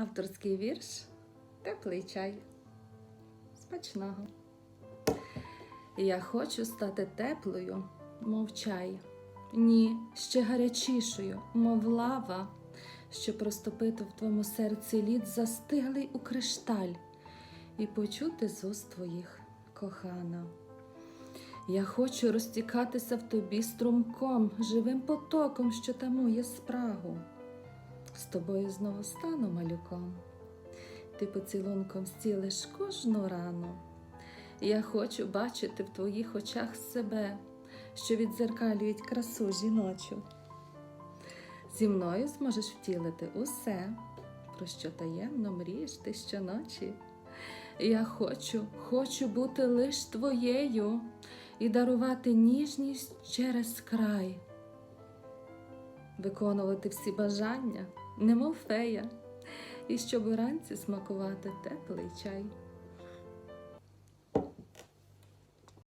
Авторський вірш Теплий чай. Смачного. Я хочу стати теплою, мов чай. Ні, ще гарячішою, мов лава, щоб розтопити в твоєму серці лід застиглий у кришталь і почути з уст твоїх, кохана. Я хочу розтікатися в тобі струмком, живим потоком, що тамує спрагу. З тобою знову стану малюком. Ти поцілунком зцілиш кожну рану. Я хочу бачити в твоїх очах себе, що відзеркалюють красу жіночу. Зі мною зможеш втілити усе, про що таємно мрієш ти щоночі. Я хочу, хочу бути лиш твоєю і дарувати ніжність через край, виконувати всі бажання, немов фея, і щоб уранці смакувати теплий чай.